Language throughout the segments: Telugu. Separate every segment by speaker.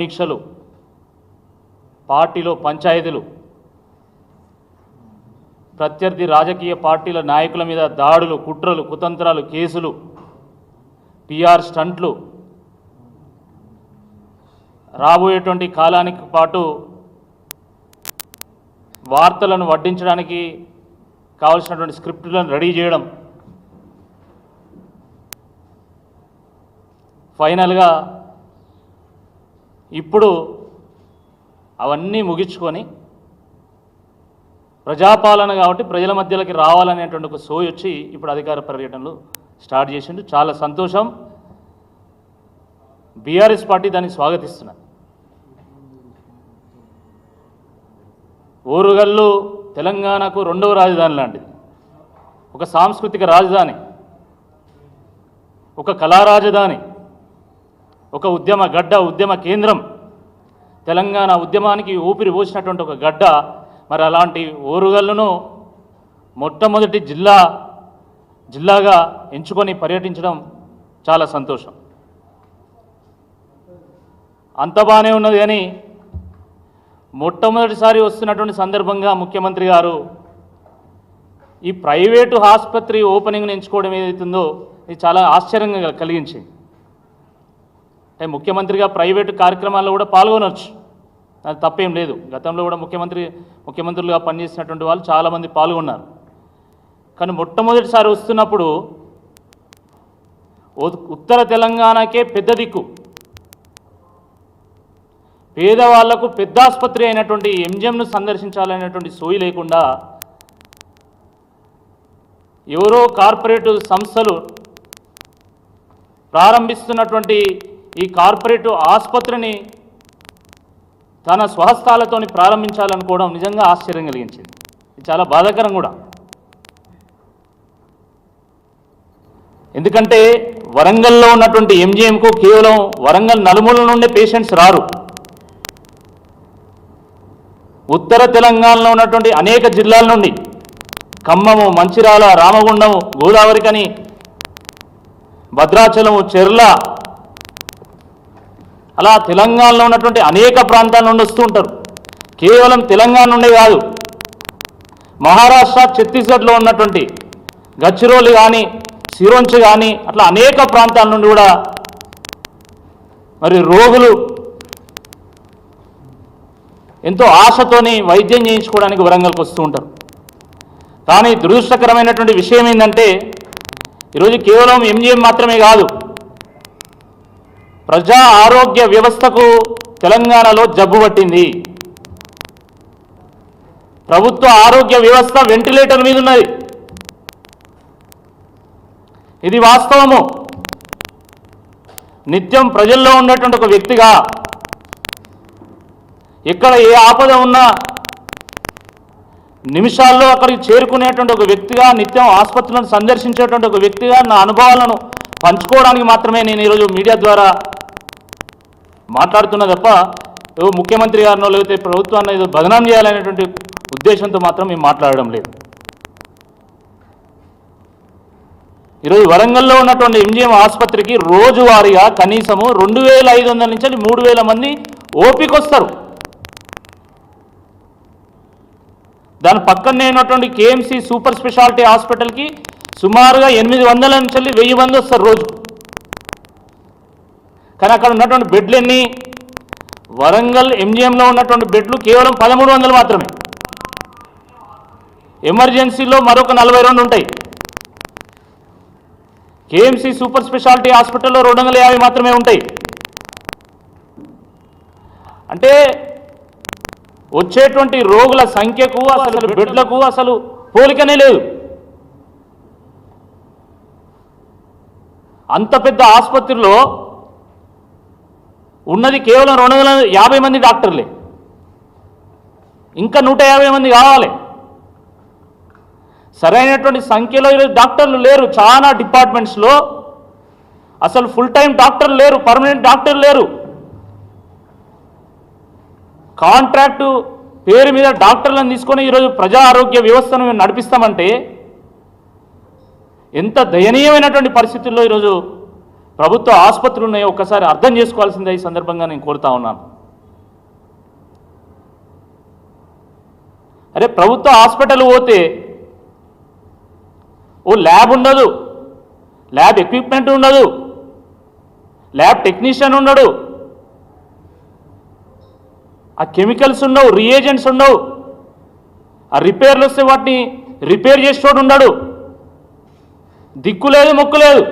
Speaker 1: పరీక్షలు పార్టీలో పంచాయతీలు ప్రత్యర్థి రాజకీయ పార్టీల నాయకుల మీద దాడులు కుట్రలు కుతంత్రాలు కేసులు పిఆర్ స్టంట్లు. రాబోయేటువంటి కాలానికి పాటు వార్తలను వడ్డించడానికి కావలసినటువంటి స్క్రిప్టులను రెడీ చేయడం. ఫైనల్గా ఇప్పుడు అవన్నీ ముగించుకొని ప్రజాపాలన కాబట్టి ప్రజల మధ్యలోకి రావాలనేటువంటి ఒక సోయి వచ్చి ఇప్పుడు అధికార పర్యటనలు స్టార్ట్ చేసిండు. చాలా సంతోషం. బీఆర్ఎస్ పార్టీ దాన్ని స్వాగతిస్తున్నారు ఓరుగల్లు తెలంగాణకు రెండవ రాజధాని లాంటిది. ఒక సాంస్కృతిక రాజధాని ఒక కళా రాజధాని ఒక ఉద్యమ గడ్డ ఉద్యమ కేంద్రం. తెలంగాణ ఉద్యమానికి ఊపిరి పోసినటువంటి ఒక గడ్డ మరి అలాంటి ఓరుగల్లును మొట్టమొదటి జిల్లా జిల్లాగా ఎంచుకొని పర్యటించడం చాలా సంతోషం. అంత బాగానే ఉన్నది కానీ మొట్టమొదటిసారి వస్తున్నటువంటి సందర్భంగా ముఖ్యమంత్రి గారు ఈ ప్రైవేటు ఆసుపత్రి ఓపెనింగ్ని ఎంచుకోవడం ఏదైతుందో ఇది చాలా ఆశ్చర్యంగా కలిగించింది. ముఖ్యమంత్రిగా ప్రైవేటు కార్యక్రమాల్లో కూడా పాల్గొనవచ్చు అది తప్పేం లేదు. గతంలో కూడా ముఖ్యమంత్రి ముఖ్యమంత్రులుగా పనిచేసినటువంటి వాళ్ళు చాలామంది పాల్గొన్నారు. కానీ మొట్టమొదటిసారి వస్తున్నప్పుడు ఉత్తర తెలంగాణకే పెద్ద దిక్కు. పేదవాళ్ళకు పెద్ద ఆసుపత్రి అయినటువంటి ఎంజిఎంను సందర్శించాలనేటువంటి సోయి లేకుండా ఎవరో కార్పొరేట్ సంస్థలు ప్రారంభిస్తున్నటువంటి ఈ కార్పొరేట్ ఆసుపత్రిని తన స్వహస్తాలతో ప్రారంభించాలనుకోవడం నిజంగా ఆశ్చర్యం కలిగించింది. ఇది చాలా బాధాకరం కూడా. ఎందుకంటే వరంగల్లో ఉన్నటువంటి ఎంజిఎంకు కేవలం వరంగల్ నలుమూల నుండే పేషెంట్స్ రారు. ఉత్తర తెలంగాణలో ఉన్నటువంటి అనేక జిల్లాల నుండి ఖమ్మము మంచిరాల రామగుండం గోదావరికని భద్రాచలము చెర్ల అలా తెలంగాణలో ఉన్నటువంటి అనేక ప్రాంతాల నుండి వస్తూ ఉంటారు. కేవలం తెలంగాణ నుండే కాదు. మహారాష్ట్ర ఛత్తీస్గఢ్లో ఉన్నటువంటి గచ్చిరోలు కానీ సిరోంచి కానీ అట్లా అనేక ప్రాంతాల నుండి కూడా మరి రోగులు ఎంతో ఆశతోని వైద్యం చేయించుకోవడానికి వరంగల్కి వస్తూ ఉంటారు. కానీ దురదృష్టకరమైనటువంటి విషయం ఏంటంటే ఈరోజు కేవలం ఎంజిఎం మాత్రమే కాదు ప్రజా ఆరోగ్య వ్యవస్థకు తెలంగాణలో జబ్బు పట్టింది. ప్రభుత్వ ఆరోగ్య వ్యవస్థ వెంటిలేటర్ మీద ఉన్నది. ఇది వాస్తవము. నిత్యం ప్రజల్లో ఉన్నటువంటి ఒక వ్యక్తిగా ఎక్కడ ఏ ఆపద ఉన్నా నిమిషాల్లో అక్కడికి చేరుకునేటువంటి ఒక వ్యక్తిగా నిత్యం ఆసుపత్రులను సందర్శించేటువంటి ఒక వ్యక్తిగా నా అనుభవాలను పంచుకోవడానికి మాత్రమే నేను ఈరోజు మీడియా ద్వారా మాట్లాడుతున్నా తప్ప ముఖ్యమంత్రి గారినో లేకపోతే ప్రభుత్వాన్ని ఏదో బదనాం చేయాలనేటువంటి ఉద్దేశంతో మాత్రం మేము మాట్లాడడం లేదు. ఈరోజు వరంగల్లో ఉన్నటువంటి ఎంజిఎం ఆసుపత్రికి రోజువారీగా కనీసము రెండు వేల ఐదు వందల నుంచి మూడు వేల మంది ఓపిక వస్తారు దాని పక్కనే ఉన్నటువంటి కేఎంసి సూపర్ స్పెషాలిటీ హాస్పిటల్కి సుమారుగా ఎనిమిది వందల నుంచి వెయ్యి మంది వస్తారు రోజు. కానీ అక్కడ ఉన్నటువంటి బెడ్లు ఎన్ని వరంగల్ ఎంజిఎంలో ఉన్నటువంటి బెడ్లు కేవలం పదమూడు వందలు మాత్రమే. ఎమర్జెన్సీలో మరొక నలభై రెండు ఉంటాయి. కేఎంసి సూపర్ స్పెషాలిటీ హాస్పిటల్లో రెండు వందల యాభై మాత్రమే ఉంటాయి. అంటే వచ్చేటువంటి రోగుల సంఖ్యకు అసలు బెడ్లకు అసలు పోలికనే లేదు. అంత పెద్ద ఆసుపత్రిలో ఉన్నది కేవలం రెండు వందల యాభై మంది డాక్టర్లే. ఇంకా నూట యాభై మంది కావాలి. సరైనటువంటి సంఖ్యలో ఈరోజు డాక్టర్లు లేరు. చాలా డిపార్ట్మెంట్స్లో అసలు ఫుల్ టైం డాక్టర్లు లేరు. పర్మనెంట్ డాక్టర్లు లేరు. కాంట్రాక్టు పేరు మీద డాక్టర్లను తీసుకొని ఈరోజు ప్రజా ఆరోగ్య వ్యవస్థను మేము నడిపిస్తామంటే ఎంత దయనీయమైనటువంటి పరిస్థితుల్లో ఈరోజు ప్రభుత్వ ఆసుపత్రులు ఉన్నాయో ఒక్కసారి అర్థం చేసుకోవాల్సిందే ఈ సందర్భంగా నేను కోరుతా ఉన్నాను. అరే ప్రభుత్వ హాస్పిటల్ పోతే ఓ ల్యాబ్ ఉండదు. ల్యాబ్ ఎక్విప్మెంట్ ఉండదు. ల్యాబ్ టెక్నీషియన్ ఉండడు. ఆ కెమికల్స్ ఉండవు రియేజెంట్స్ ఉండవు. ఆ రిపేర్లు వస్తే వాటిని రిపేర్ చేసేటోడు ఉండడు. దిక్కు లేదు మొక్కు లేదు.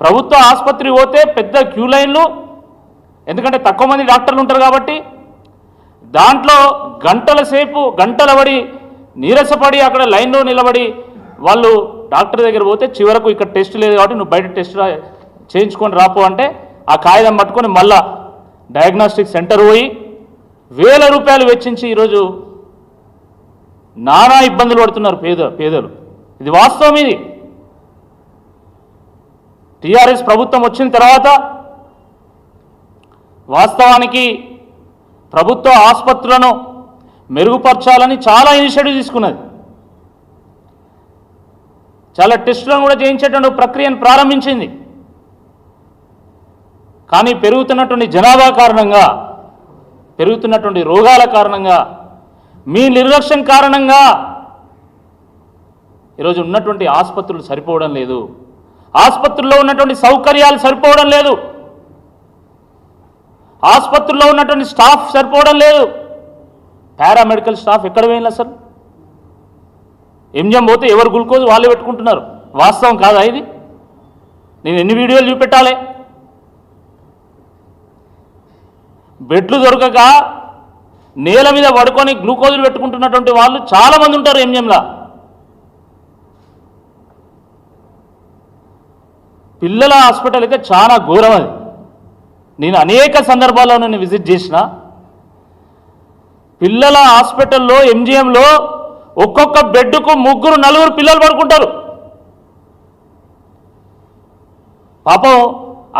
Speaker 1: ప్రభుత్వ ఆసుపత్రి పోతే పెద్ద క్యూ లైన్లు ఎందుకంటే తక్కువ మంది డాక్టర్లు ఉంటారు కాబట్టి దాంట్లో గంటల సేపు గంటల పడి నీరసపడి అక్కడ లైన్లో నిలబడి వాళ్ళు డాక్టర్ దగ్గర పోతే చివరకు ఇక్కడ టెస్ట్ లేదు కాబట్టి నువ్వు బయట టెస్ట్ చేయించుకొని రాపో అంటే ఆ కాగితం పట్టుకొని మళ్ళా డయాగ్నోస్టిక్ సెంటర్ పోయి వేల రూపాయలు వెచ్చించి ఈరోజు నానా ఇబ్బందులు పడుతున్నారు పేద పేదలు. ఇది వాస్తవం ఇది. టీఆర్ఎస్ ప్రభుత్వం వచ్చిన తర్వాత వాస్తవానికి ప్రభుత్వ ఆసుపత్రులను మెరుగుపరచాలని చాలా ఇనిషియేటివ్ తీసుకున్నది. చాలా టెస్టులను కూడా చేయించేటువంటి ప్రక్రియను ప్రారంభించింది. కానీ పెరుగుతున్నటువంటి జనాభా కారణంగా పెరుగుతున్నటువంటి రోగాల కారణంగా మీ నిర్లక్ష్యం కారణంగా ఈరోజు ఉన్నటువంటి ఆసుపత్రులు సరిపోవడం లేదు. ఆసుపత్రుల్లో ఉన్నటువంటి సౌకర్యాలు సరిపోవడం లేదు. ఆసుపత్రుల్లో ఉన్నటువంటి స్టాఫ్ సరిపోవడం లేదు. పారామెడికల్ స్టాఫ్ ఎక్కడ పోయినా సార్. ఎంజిఎం పోతే ఎవరు గ్లూకోజ్ వాళ్ళే పెట్టుకుంటున్నారు. వాస్తవం కాదా ఇది? నేను ఎన్ని వీడియోలు చూపెట్టాలి? బెడ్లు దొరకక నేల మీద పడుకొని గ్లూకోజులు పెట్టుకుంటున్నటువంటి వాళ్ళు చాలామంది ఉంటారు ఎంజిఎంలా. పిల్లల హాస్పిటల్ అయితే చాలా ఘోరం అది. నేను అనేక సందర్భాల్లో నేను విజిట్ చేసిన. పిల్లల హాస్పిటల్లో ఎంజిఎంలో ఒక్కొక్క బెడ్కు ముగ్గురు నలుగురు పిల్లలు పడుకుంటారు. పాపం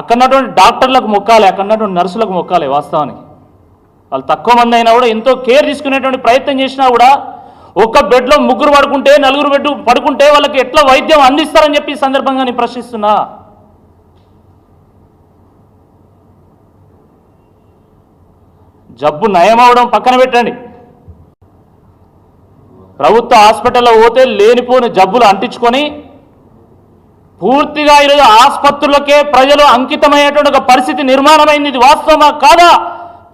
Speaker 1: అక్కడటువంటి డాక్టర్లకు మొక్కాలి అక్కడటువంటి నర్సులకు మొక్కాలి వాస్తవానికి. వాళ్ళు తక్కువ మంది అయినా కూడా ఎంతో కేర్ తీసుకునేటువంటి ప్రయత్నం చేసినా కూడా ఒక్క బెడ్లో ముగ్గురు పడుకుంటే నలుగురు బెడ్ పడుకుంటే వాళ్ళకి ఎట్లా వైద్యం అందిస్తారని చెప్పి సందర్భంగా నేను ప్రశ్నిస్తున్నా. జబ్బు నయమవడం పక్కన పెట్టండి. ప్రభుత్వ హాస్పిటల్లో పోతే లేనిపోని జబ్బులు అంటించుకొని పూర్తిగా ఈరోజు ఆసుపత్రులకే ప్రజలు అంకితమయ్యేటువంటి ఒక పరిస్థితి నిర్మాణమైంది. ఇది వాస్తవమా కాదా?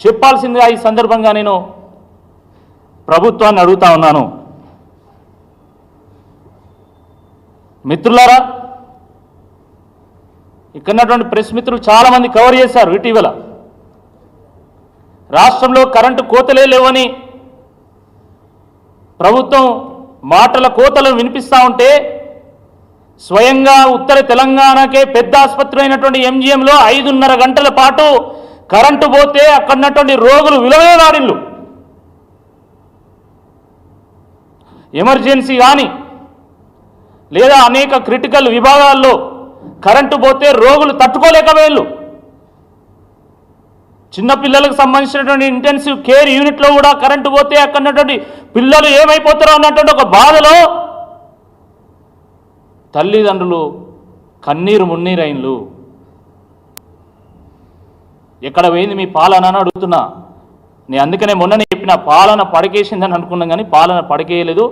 Speaker 1: చెప్పాల్సిందిగా ఈ సందర్భంగా నేను ప్రభుత్వాన్ని అడుగుతా ఉన్నాను. మిత్రులారా ఇక్కడ ప్రెస్ మిత్రులు చాలామంది కవర్ చేశారు ఇటీవల. రాష్ట్రంలో కరెంటు కోతలే లేవని ప్రభుత్వం మాటల కోతలు వినిపిస్తూ ఉంటే స్వయంగా ఉత్తర తెలంగాణకే పెద్ద ఆసుపత్రి అయినటువంటి ఎంజిఎంలో ఐదున్నర గంటల పాటు కరెంటు పోతే అక్కడ ఉన్నటువంటి రోగులు విలువలాడిల్లు ఎమర్జెన్సీ కానీ లేదా అనేక క్రిటికల్ విభాగాల్లో కరెంటు పోతే రోగులు తట్టుకోలేక వేళ్ళు. చిన్నపిల్లలకు సంబంధించినటువంటి ఇంటెన్సివ్ కేర్ యూనిట్లో కూడా కరెంటు పోతే అక్కడ ఉన్నటువంటి పిల్లలు ఏమైపోతారో అన్నటువంటి ఒక బాధలో తల్లిదండ్రులు కన్నీరు మున్నీరైన్లు. ఎక్కడ పోయింది మీ పాలన అని అడుగుతున్నా. నేను అందుకనే మొన్ననే చెప్పిన పాలన పడకేసిందని అనుకున్నాం కానీ పాలన పడకేయలేదు.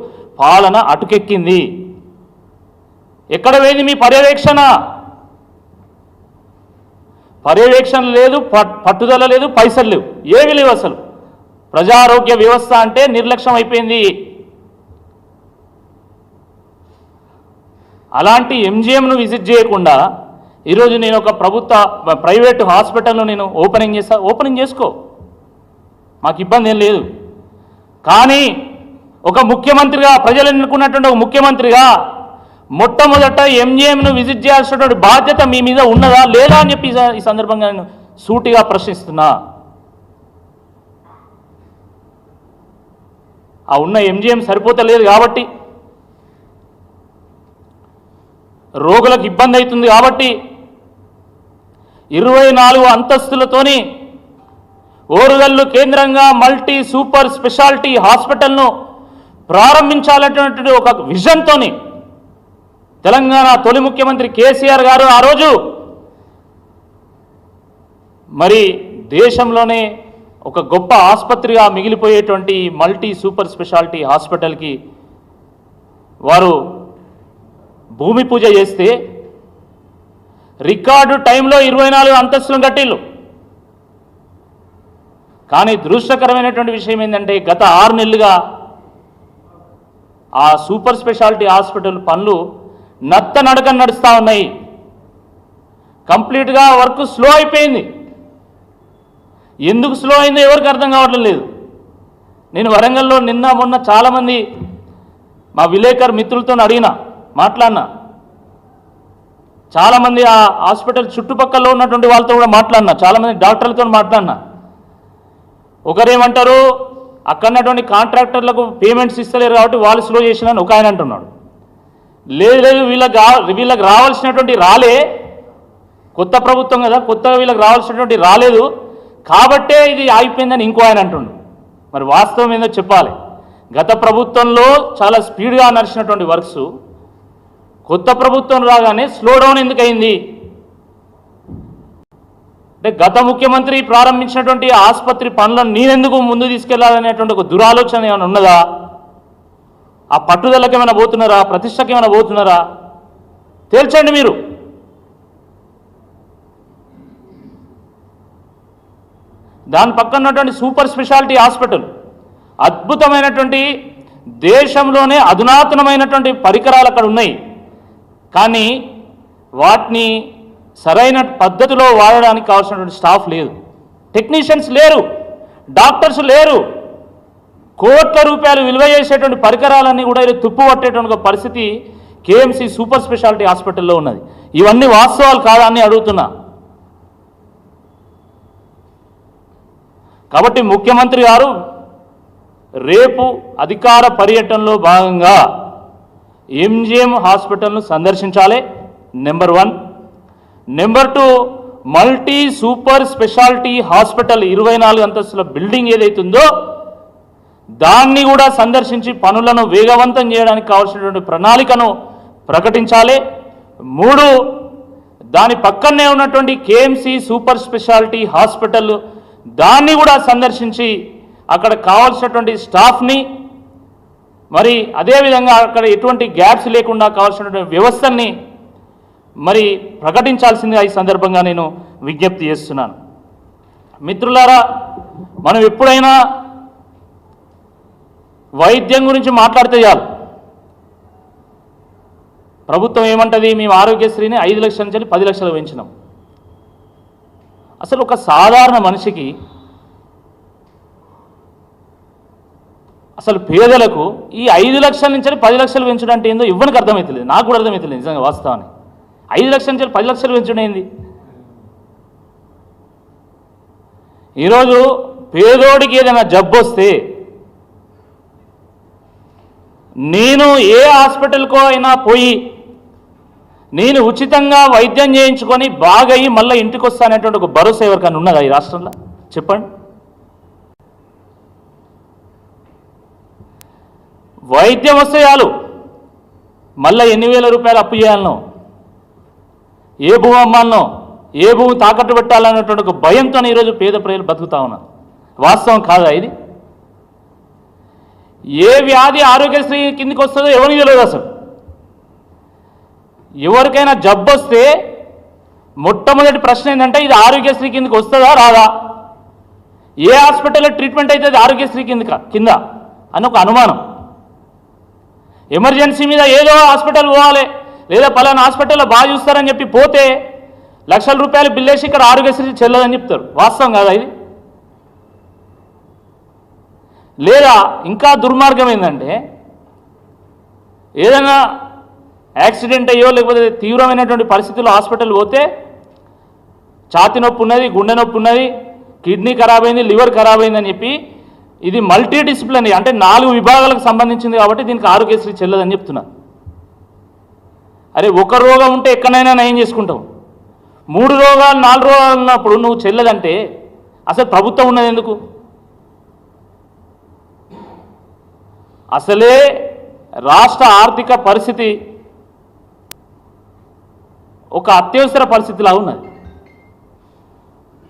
Speaker 1: పాలన అటుకెక్కింది. ఎక్కడ పోయింది మీ పర్యవేక్షణ? పర్యవేక్షణ లేదు పట్టుదల లేదు పైసలు లేవు. ఏమి లేవు అసలు. ప్రజారోగ్య వ్యవస్థ అంటే నిర్లక్ష్యం అయిపోయింది. అలాంటి ఎంజిఎంను విజిట్ చేయకుండా ఈరోజు నేను ఒక ప్రభుత్వ ప్రైవేట్ హాస్పిటల్లో నేను ఓపెనింగ్ చేస్తా ఓపెనింగ్ చేసుకో. మాకు ఇబ్బంది ఏం లేదు. కానీ ఒక ముఖ్యమంత్రిగా ప్రజలు ఎన్నుకున్నటువంటి ఒక ముఖ్యమంత్రిగా మొట్టమొదట ఎంజీఎంను విజిట్ చేయాల్సినటువంటి బాధ్యత మీ మీద ఉన్నదా లేదా అని చెప్పి ఈ సందర్భంగా నేను సూటిగా ప్రశ్నిస్తున్నా. ఆ ఉన్న ఎంజీఎం సరిపోతలేదు కాబట్టి రోగులకు ఇబ్బంది అవుతుంది కాబట్టి ఇరవై నాలుగు అంతస్తులతోని ఓరుగల్లు కేంద్రంగా మల్టీ సూపర్ స్పెషాలిటీ హాస్పిటల్ను ప్రారంభించాలనేటువంటి ఒక విజన్తోని తెలంగాణ తొలి ముఖ్యమంత్రి కేసీఆర్ గారు ఆ రోజు. మరి దేశంలోనే ఒక గొప్ప ఆసుపత్రిగా మిగిలిపోయేటువంటి మల్టీ సూపర్ స్పెషాలిటీ హాస్పిటల్కి వారు భూమి పూజ చేస్తే రికార్డు టైంలో ఇరవై నాలుగు అంతస్తులను కట్టిల్లు కానీ దృష్టకరమైనటువంటి విషయం ఏంటంటే గత ఆరు నెలలుగా ఆ సూపర్ స్పెషాలిటీ హాస్పిటల్ పనులు నత్త నడక నడుస్తూ ఉన్నాయి. కంప్లీట్గా వర్క్ స్లో అయిపోయింది. ఎందుకు స్లో అయిందో ఎవరికి అర్థం కావట్లేదు లేదు. నేను వరంగల్లో నిన్న మొన్న చాలామంది మా విలేకర్ మిత్రులతో అడిగిన మాట్లాడినా. చాలామంది ఆ హాస్పిటల్ చుట్టుపక్కల ఉన్నటువంటి వాళ్ళతో కూడా మాట్లాడినా చాలామంది డాక్టర్లతో మాట్లాడినా. ఒకరేమంటారు అక్కడ ఉన్నటువంటి కాంట్రాక్టర్లకు పేమెంట్స్ ఇస్తలేరు కాబట్టి వాళ్ళు స్లో చేసిన ఒక ఆయన అంటున్నాడు. లేదు లేదు వీళ్ళకి వీళ్ళకి రావాల్సినటువంటి రాలే. కొత్త ప్రభుత్వం కదా కొత్తగా వీళ్ళకి రావాల్సినటువంటి రాలేదు. కాబట్టే ఇది ఆగిపోయిందని ఇంకో ఆయన అంటుండు. మరి వాస్తవం ఏందో చెప్పాలి. గత ప్రభుత్వంలో చాలా స్పీడ్గా నడిచినటువంటి వర్క్స్. కొత్త ప్రభుత్వం రాగానే స్లో డౌన్ ఎందుకు అయింది అంటే గత ముఖ్యమంత్రి ప్రారంభించినటువంటి ఆసుపత్రి పనులను నేనెందుకు ముందు తీసుకెళ్ళాలనేటువంటి ఒక దురాలోచన ఏమైనా ఉన్నదా? ఆ పట్టుదలకి ఏమైనా పోతున్నారా? ప్రతిష్టకి ఏమైనా పోతున్నారా? తేల్చండి మీరు. దాని పక్కన ఉన్నటువంటి సూపర్ స్పెషాలిటీ హాస్పిటల్. అద్భుతమైనటువంటి దేశంలోనే అధునాతనమైనటువంటి పరికరాలు అక్కడ ఉన్నాయి. కానీ వాటిని సరైన పద్ధతిలో వాడడానికి కావాల్సినటువంటి స్టాఫ్ లేదు. టెక్నీషియన్స్ లేరు. డాక్టర్స్ లేరు. కోట్ల రూపాయలు విలువ చేసేటువంటి పరికరాలన్నీ కూడా ఇలా తుప్పు పట్టేటువంటి పరిస్థితి కేఎంసి సూపర్ స్పెషాలిటీ హాస్పిటల్లో ఉన్నది. ఇవన్నీ వాస్తవాలు కాదా అని అడుగుతున్నా. కాబట్టి ముఖ్యమంత్రి గారు రేపు అధికార పర్యటనలో భాగంగా ఎంజిఎం హాస్పిటల్ను సందర్శించాలి. Number one. Number two multi super speciality hospital ఇరవై నాలుగు అంతస్తుల బిల్డింగ్ ఏదైతుందో దాన్ని కూడా సందర్శించి పనులను వేగవంతం చేయడానికి కావాల్సినటువంటి ప్రణాళికను ప్రకటించాలి. మూడు దాని పక్కనే ఉన్నటువంటి కేఎంసి సూపర్ స్పెషాలిటీ హాస్పిటల్ దాన్ని కూడా సందర్శించి అక్కడ కావాల్సినటువంటి స్టాఫ్ని మరి అదేవిధంగా అక్కడ ఎటువంటి గ్యాప్స్ లేకుండా కావాల్సినటువంటి వ్యవస్థని మరి ప్రకటించాల్సిందిగా ఈ సందర్భంగా నేను విజ్ఞప్తి చేస్తున్నాను. మిత్రులారా మనం ఎప్పుడైనా వైద్యం గురించి మాట్లాడితే చాలు. ప్రభుత్వం ఏమంటది? మేము ఆరోగ్యశ్రీని ఐదు లక్షల నుంచి పది లక్షలు పెంచినాం. అసలు ఒక సాధారణ మనిషికి అసలు పేదలకు ఈ ఐదు లక్షల నుంచి పది లక్షలు పెంచడం అంటే ఏందో ఇవ్వనికి అర్థమవుతలేదు నాకు కూడా అర్థమవుతలేదు నిజంగా వాస్తవాన్ని. ఐదు లక్షల నుంచి పది లక్షలు పెంచడం ఏంది? ఈరోజు పేదోడికి ఏదైనా జబ్బు వస్తే నేను ఏ హాస్పిటల్కో అయినా పోయి నేను ఉచితంగా వైద్యం చేయించుకొని బాగయ్యి మళ్ళీ ఇంటికి వస్తానేటువంటి ఒక భరోసా ఎవరికైనా ఉన్నదా ఈ రాష్ట్రంలో? చెప్పండి. వైద్యం వస్తే చాలు. మళ్ళీ ఎన్ని వేల రూపాయలు అప్పు చేయాలనో ఏ భూమి అమ్మాలనో ఏ భూమి తాకట్టు పెట్టాలన్నటువంటి ఒక భయంతో ఈరోజు పేద ప్రజలు బతుకుతా ఉన్నారు. వాస్తవం కాదా ఇది? ఏ వ్యాధి ఆరోగ్యశ్రీ కిందకి వస్తుందో ఎవరికి తెలియదు అసలు. ఎవరికైనా జబ్బు వస్తే మొట్టమొదటి ప్రశ్న ఏంటంటే ఇది ఆరోగ్యశ్రీ కిందకి వస్తుందా రాదా? ఏ హాస్పిటల్లో ట్రీట్మెంట్ అయితే అది ఆరోగ్యశ్రీ కింద కింద? అని ఒక అనుమానం. ఎమర్జెన్సీ మీద ఏదో హాస్పిటల్ పోవాలి లేదా పలానా హాస్పిటల్లో బాగా చూస్తారని చెప్పి పోతే లక్షల రూపాయలు బిల్లేసి ఇక్కడ ఆరోగ్యశ్రీ చెల్లదని చెప్తారు. వాస్తవం కాదా ఇది? లేదా ఇంకా దుర్మార్గం ఏంటంటే ఏదైనా యాక్సిడెంట్ అయ్యో లేకపోతే తీవ్రమైనటువంటి పరిస్థితుల్లో హాస్పిటల్ పోతే ఛాతి నొప్పి ఉన్నది గుండె నొప్పి ఉన్నది కిడ్నీ ఖరాబ్ అయింది లివర్ ఖరాబ్ అయిందని చెప్పి ఇది మల్టీ డిసిప్లిన్ అంటే నాలుగు విభాగాలకు సంబంధించింది కాబట్టి దీనికి ఆరోగ్యశ్రీ చెల్లదని చెప్తున్నారు. అరే ఒక రోగం ఉంటే ఎక్కడైనా నయం చేసుకుంటాం మూడు రోగాలు నాలుగు రోగాలు ఉన్నప్పుడు నువ్వు చెల్లదంటే అసలు ప్రభుత్వం ఉన్నది ఎందుకు? అసలే రాష్ట్ర ఆర్థిక పరిస్థితి ఒక అత్యవసర పరిస్థితిలా ఉన్నది.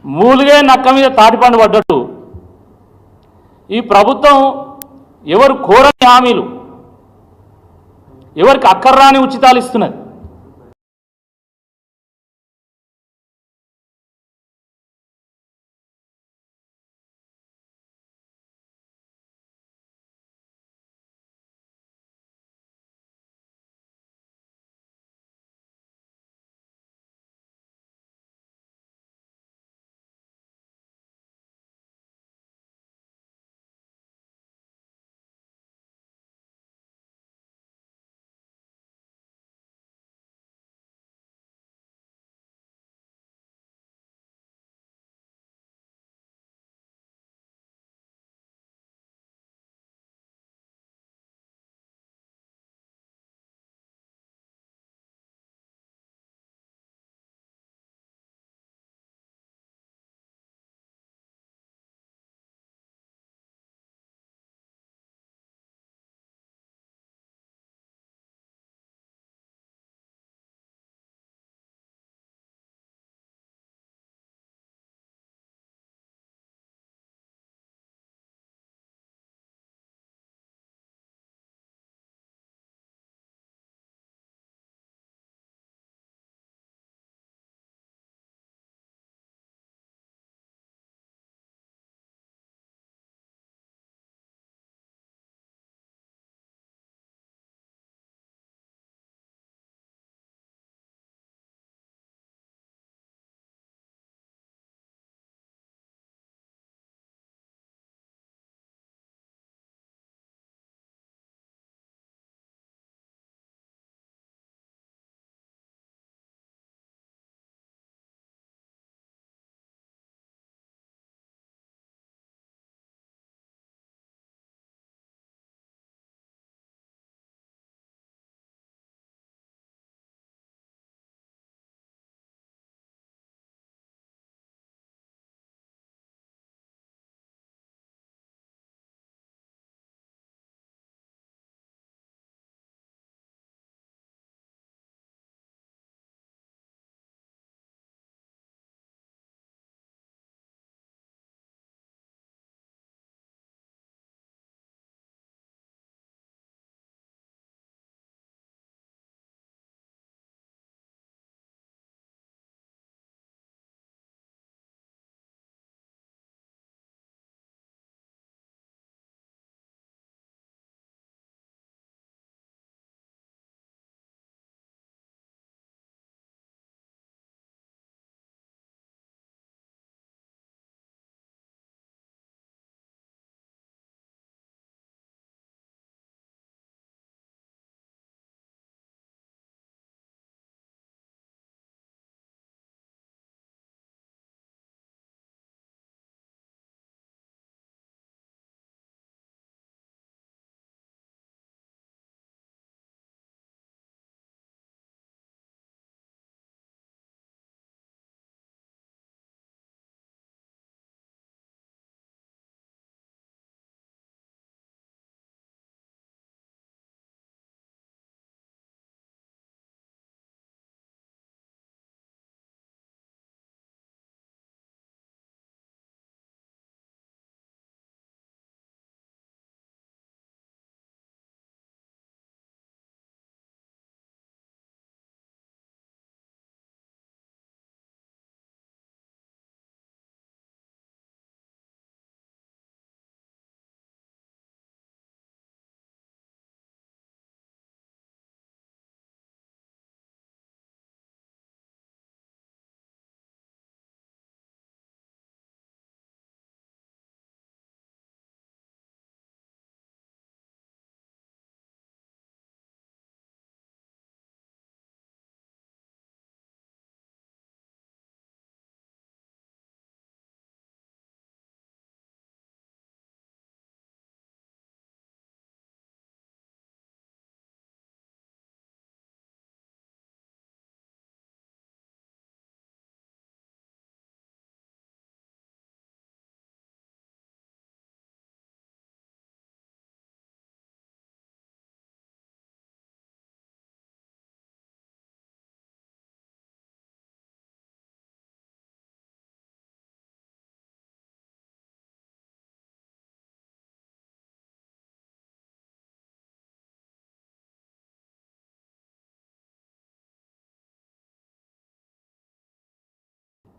Speaker 1: మూలుగే నక్క మీద తాటిపండు పడ్డట్టు. ఈ ప్రభుత్వం ఎవరు కోరని హామీలు ఎవరికి అక్కర్రాని ఉచితాలు ఇస్తున్నది.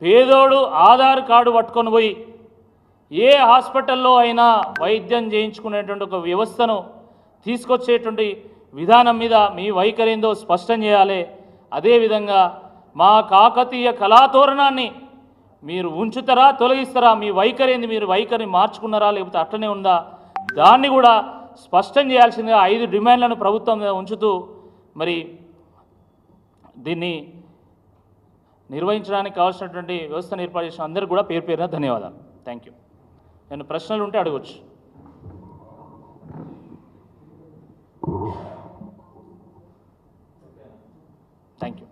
Speaker 1: పేదోడు ఆధార్ కార్డు పట్టుకొని పోయి ఏ హాస్పిటల్లో అయినా వైద్యం చేయించుకునేటువంటి ఒక వ్యవస్థను తీసుకొచ్చేటువంటి విధానం మీద మీ వైఖరి ఏందో స్పష్టం చేయాలి. అదేవిధంగా మా కాకతీయ కళాతోరణాన్ని మీరు ఉంచుతారా తొలగిస్తారా మీ వైఖరి ఏంది మీరు వైఖరిని మార్చుకున్నారా లేకపోతే అట్లనే ఉందా? దాన్ని కూడా స్పష్టం చేయాల్సిందిగా ఐదు డిమాండ్లను ప్రభుత్వం మీద ఉంచుతూ మరి దీన్ని నిర్వహించడానికి కావాల్సినటువంటి వ్యవస్థను ఏర్పాటు చేసిన అందరికీ కూడా పేరు పేరున ధన్యవాదాలు. థ్యాంక్ యూ నేను ప్రశ్నలు ఉంటే అడగవచ్చు. Thank you